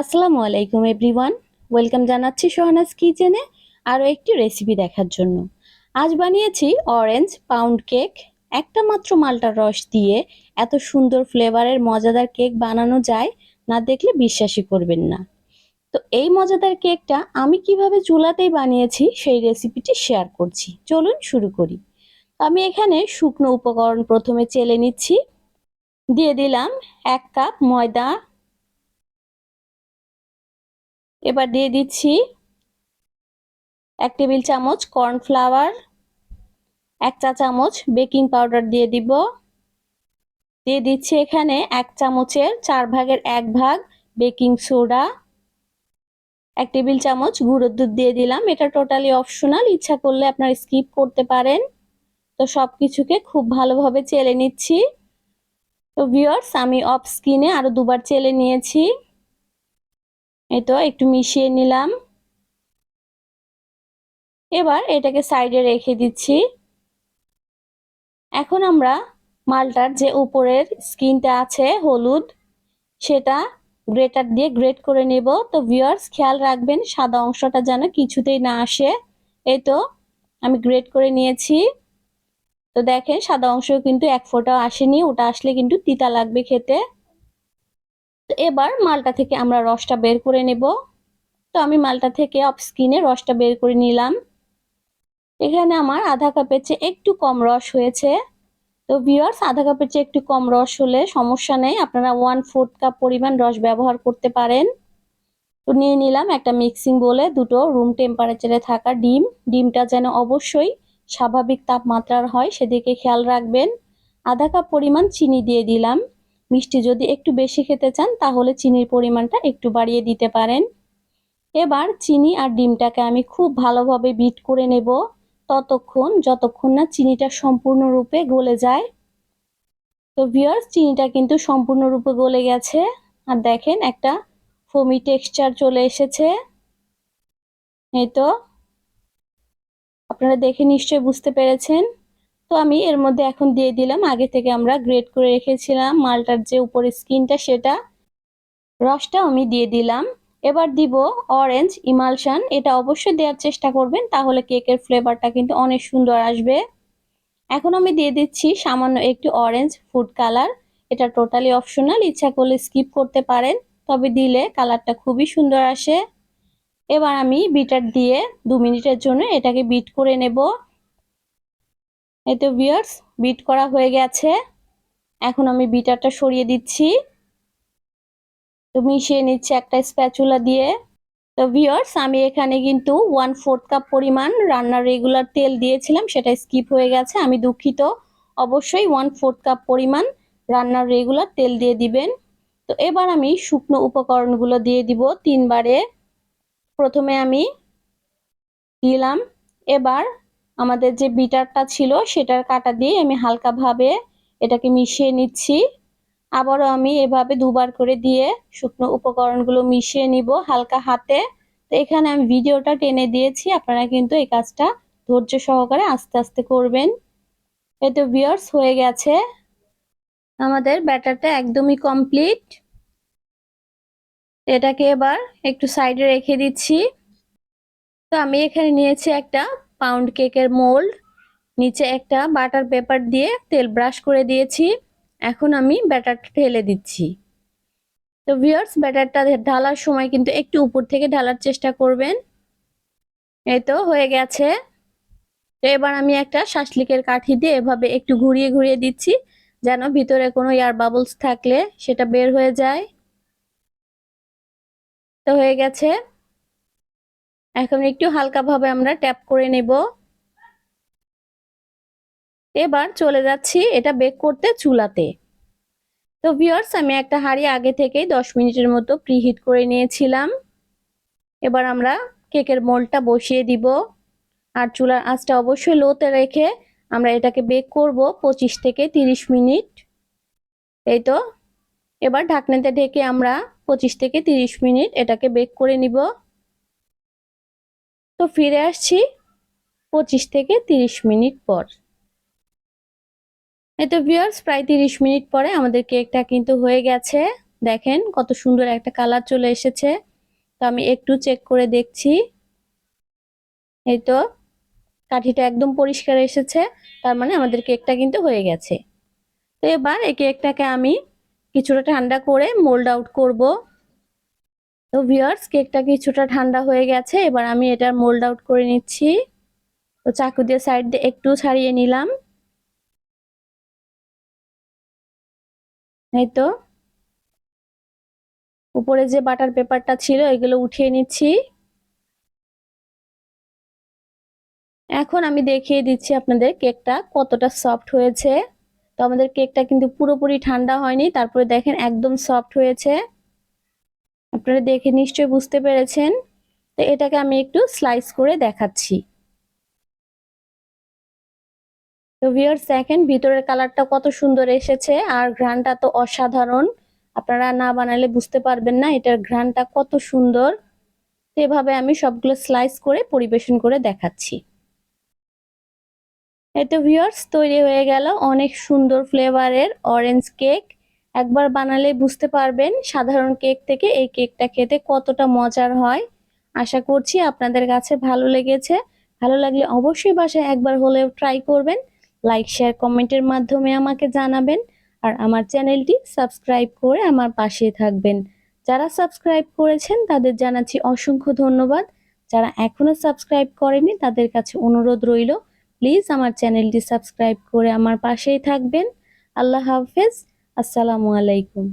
আসসালামু আলাইকুম, everyone. Welcome জানাচ্ছি সোহানাস কিচেনে আরও একটি রেসিপি দেখার জন্য। আজ বানিয়েছি অরেঞ্জ পাউন্ড কেক। একটা মাত্র মালটার রস দিয়ে এত সুন্দর ফ্লেভারের মজাদার কেক বানানো যায় না দেখলে বিশ্বাসই করবেন না। তো এই মজাদার কেকটা আমি কীভাবে চুলাতেই বানিয়েছি সেই রেসিপিটি শেয়ার করছি। চলুন শুরু করি। আমি এখানে শুকনো উপকরণ প্রথমে চেলে নিচ্ছি। দিয়ে দিলাম এক কাপ ময়দা এবার দিয়ে দিচ্ছি এক টেবিল চামচ কর্নফ্লাওয়ার, এক চা চামচ বেকিং পাউডার দিয়ে দিব। দিয়ে দিচ্ছি এখানে এক চামচের চার ভাগের এক ভাগ বেকিং সোডা। এক টেবিল চামচ গুঁড়োর দুধ দিয়ে দিলাম। এটা টোটালি অপশনাল, ইচ্ছা করলে আপনারা স্কিপ করতে পারেন। তো সব কিছুকে খুব ভালোভাবে চেলে নিচ্ছি। তো ভিওর্স আমি অফ স্কিনে আরও দুবার চেলে নিয়েছি। এই তো একটু মিশিয়ে নিলাম। এবার এটাকে সাইডে রেখে দিচ্ছি। এখন আমরা মালটার যে উপরের স্কিনটা আছে, হলুদ, সেটা গ্রেটার দিয়ে গ্রেট করে নেব। তো ভিউয়ার্স, খেয়াল রাখবেন, সাদা অংশটা যেন কিছুতেই না আসে। এই তো আমি গ্রেট করে নিয়েছি। তো দেখেন, সাদা অংশ কিন্তু এক ফোঁটাও আসেনি, ওটা আসলে কিন্তু তিতা লাগবে খেতে। এবার মালটা থেকে আমরা রসটা বের করে নেব। তো আমি মালটা থেকে অফ স্কিনে রসটা বের করে নিলাম। এখানে আমার আধা কাপের চেয়ে একটু কম রস হয়েছে। তো ভিওয়ার্স আধা কাপের চেয়ে একটু কম রস হলে সমস্যা নেই। আপনারা ওয়ান ফোর্থ কাপ পরিমাণ রস ব্যবহার করতে পারেন। তো নিয়ে নিলাম একটা মিক্সিং বলে দুটো রুম টেম্পারেচারে থাকা ডিম। ডিমটা যেন অবশ্যই স্বাভাবিক তাপমাত্রার হয়, সেদিকে খেয়াল রাখবেন। আধা কাপ পরিমাণ চিনি দিয়ে দিলাম। মিষ্টি যদি একটু বেশি খেতে চান, তাহলে চিনির পরিমাণটা একটু বাড়িয়ে দিতে পারেন। এবার চিনি আর ডিমটাকে আমি খুব ভালোভাবে বিট করে নেব। ততক্ষণ, যতক্ষণ না চিনিটা সম্পূর্ণরূপে গলে যায়। তো ভিওর্স চিনিটা কিন্তু সম্পূর্ণরূপে গলে গেছে। আর দেখেন, একটা ফমি টেক্সচার চলে এসেছে। এই তো, আপনারা দেখে নিশ্চয়ই বুঝতে পেরেছেন। তো আমি এর মধ্যে এখন দিয়ে দিলাম। আগে থেকে আমরা গ্রেট করে রেখেছিলাম মালটার যে উপরে স্কিনটা সেটা। রসটা আমি দিয়ে দিলাম। এবার দিব অরেঞ্জ ইমালশান এটা অবশ্যই দেওয়ার চেষ্টা করবেন, তাহলে কেকের ফ্লেভারটা কিন্তু অনেক সুন্দর আসবে। এখন আমি দিয়ে দিচ্ছি সামান্য একটু অরেঞ্জ ফুড কালার এটা টোটালি অপশনাল ইচ্ছা করলে স্কিপ করতে পারেন, তবে দিলে কালারটা খুবই সুন্দর আসে। এবার আমি বিটার দিয়ে দু মিনিটের জন্য এটাকে বিট করে নেব। এই তো বিয়ার্স বিট করা হয়ে গেছে। এখন আমি বিটারটা সরিয়ে দিচ্ছি। তো মিশিয়ে নিচ্ছি একটা স্প্যাচুলা দিয়ে। তো ভিওর্স আমি এখানে কিন্তু ওয়ান ফোর্থ কাপ পরিমাণ রান্নার রেগুলার তেল দিয়েছিলাম, সেটা স্কিপ হয়ে গেছে। আমি দুঃখিত। অবশ্যই ওয়ান ফোর্থ কাপ পরিমাণ রান্নার রেগুলার তেল দিয়ে দিবেন। তো এবার আমি শুকনো উপকরণগুলো দিয়ে দিব তিনবারে। প্রথমে আমি দিলাম। এবার আমাদের যে বিটারটা ছিল সেটার কাটা দিয়ে আমি হালকাভাবে এটাকে মিশিয়ে নিচ্ছি। আবারও আমি এভাবে দুবার করে দিয়ে শুকনো উপকরণগুলো মিশিয়ে নিব হালকা হাতে। তো এখানে আমি ভিডিওটা টেনে দিয়েছি, আপনারা কিন্তু এই কাজটা ধৈর্য সহকারে আস্তে আস্তে করবেন। এই তো হয়ে গেছে। আমাদের ব্যাটারটা একদমই কমপ্লিট। এটাকে এবার একটু সাইডে রেখে দিচ্ছি। তো আমি এখানে নিয়েছি একটা পাউন্ড কেকের মোল্ড নিচে একটা বাটার পেপার দিয়ে তেল ব্রাশ করে দিয়েছি। এখন আমি ব্যাটারটা ঢেলে দিচ্ছি। তো ভিয়ার্স ব্যাটারটা ঢালার সময় কিন্তু একটু উপর থেকে ঢালার চেষ্টা করবেন। এই তো হয়ে গেছে। তো এবার আমি একটা শাসলিকের কাঠি দিয়ে এভাবে একটু ঘুরিয়ে ঘুরিয়ে দিচ্ছি, যেন ভিতরে কোনো এয়ার বাবলস থাকলে সেটা বের হয়ে যায়। তো হয়ে গেছে। এখন একটু হালকাভাবে আমরা ট্যাপ করে নেব। এবার চলে যাচ্ছি এটা বেক করতে চুলাতে। তো ভিওর্স আমি একটা হাঁড়ি আগে থেকেই দশ মিনিটের মতো প্রিহিট করে নিয়েছিলাম। এবার আমরা কেকের মোলটা বসিয়ে দিব। আর চুলার আঁচটা অবশ্যই লোতে রেখে আমরা এটাকে বেক করব পঁচিশ থেকে তিরিশ মিনিট। এই তো, এবার ঢাকনাতে ঢেকে আমরা পঁচিশ থেকে তিরিশ মিনিট এটাকে বেক করে নিব। তো ফিরে আসছি পঁচিশ থেকে তিরিশ মিনিট পর। এই তো ভিউয়ার্স প্রায় তিরিশ মিনিট পরে আমাদের কেকটা কিন্তু হয়ে গেছে। দেখেন কত সুন্দর একটা কালার চলে এসেছে। তো আমি একটু চেক করে দেখছি। এই তো কাঠিটা একদম পরিষ্কার এসেছে। তার মানে আমাদের কেকটা কিন্তু হয়ে গেছে। তো এবার এই কেকটাকে আমি কিছুটা ঠান্ডা করে মোল্ড আউট করব। তো ভিউয়ার্স, কেকটা কিছুটা ঠান্ডা হয়ে গেছে? এবার আমি এটা মোল্ড আউট করে নিচ্ছি। তো চাকু দিয়ে সাইড দিয়ে একটু ছাড়িয়ে নিলাম। এই তো। উপরে যে বাটার পেপারটা ছিল, এগুলো উঠিয়ে নিচ্ছি। এখন আমি দেখিয়ে দিচ্ছি আপনাদের কেকটা কতটা সফট হয়েছে। তো আমাদের কেকটা কিন্তু পুরোপুরি ঠান্ডা হয়নি, তারপরে দেখেন একদম সফট হয়েছে। আপনারা দেখে নিশ্চয়ই বুঝতে পেরেছেন। তো এটাকে আমি একটু স্লাইস করে দেখাচ্ছি। তো ভিউয়ার্স দেখেন ভিতরের কালারটা কত সুন্দর এসেছে আর ঘ্রানটা তো অসাধারণ। আপনারা না বানালে বুঝতে পারবেন না এটার ঘ্রানটা কত সুন্দর। তো এভাবে আমি সবগুলো স্লাইস করে পরিবেশন করে দেখাচ্ছি। এই তো ভিউয়ার্স তৈরি হয়ে গেল অনেক সুন্দর ফ্লেভারের অরেঞ্জ কেক একবার বানালে বুঝতে পারবেন সাধারণ কেক থেকে এই কেকটা খেতে কতটা মজার হয়। আশা করছি আপনাদের কাছে ভালো লেগেছে। ভালো লাগলে অবশ্যই বাসায় একবার হলেও ট্রাই করবেন। লাইক শেয়ার কমেন্টের মাধ্যমে আমাকে জানাবেন। আর আমার চ্যানেলটি সাবস্ক্রাইব করে আমার পাশে থাকবেন। যারা সাবস্ক্রাইব করেছেন তাদের জানাচ্ছি অসংখ্য ধন্যবাদ। যারা এখনও সাবস্ক্রাইব করেনি তাদের কাছে অনুরোধ রইল। প্লিজ আমার চ্যানেলটি সাবস্ক্রাইব করে আমার পাশেই থাকবেন। আল্লাহ হাফেজ। আসসালামু আলাইকুম।